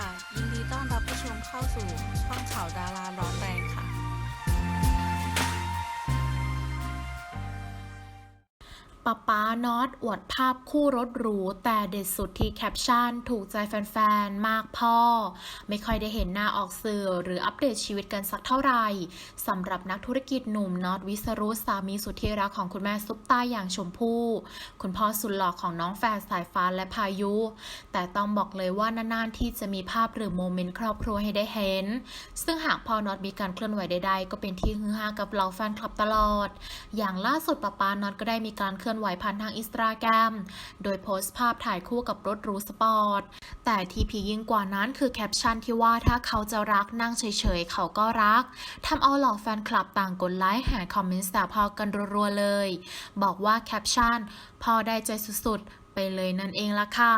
ค่ะ ยินดีต้อนรับผู้ชมเข้าสู่ช่องข่าวดาราร้อน ป๊าป๊าน็อตอวดภาพคู่รถหรู แต่เด็ดสุดที่แคปชั่น ถูกใจแฟนๆ มากพ่อ ไม่ค่อยได้เห็นหน้าออกสื่อหรืออัปเดตชีวิตกันสักเท่าไหร่สำหรับนักธุรกิจหนุ่มน็อตวิสรุตสามีสุดที่รักของคุณแม่ซุปตาอย่างชมพู่คุณพ่อสุดหล่อของน้องแฝดสายฟ้าและพายุ แต่ต้องบอกเลยว่านานๆที่จะมีภาพหรือโมเมนต์ครอบครัวให้ได้เห็น ซึ่งหากพ่อน็อตมีการเคลื่อนไหวใดๆ ก็เป็นที่ฮือฮากับเหล่าแฟนคลับตลอด อย่างล่าสุดป๊าป๊าน็อตก็ได้มีการเคลื่อนไหวผ่านทางอินสตาแกรม โดยโพสต์ภาพถ่ายคู่กับรถหรูสปอร์ต แต่ที่พียิ่งกว่านั้นคือแคปชั่นที่ว่าถ้าเขาจะรักนั่งเฉยๆ เขาก็รัก ทำเอาเหล่าแฟนคลับต่างกดไลค์แห่คอมเมนต์แซวพอกันรัวๆเลย บอกว่าแคปชั่นพอได้ใจสุดๆ ไปเลยนั่นเองละค่ะ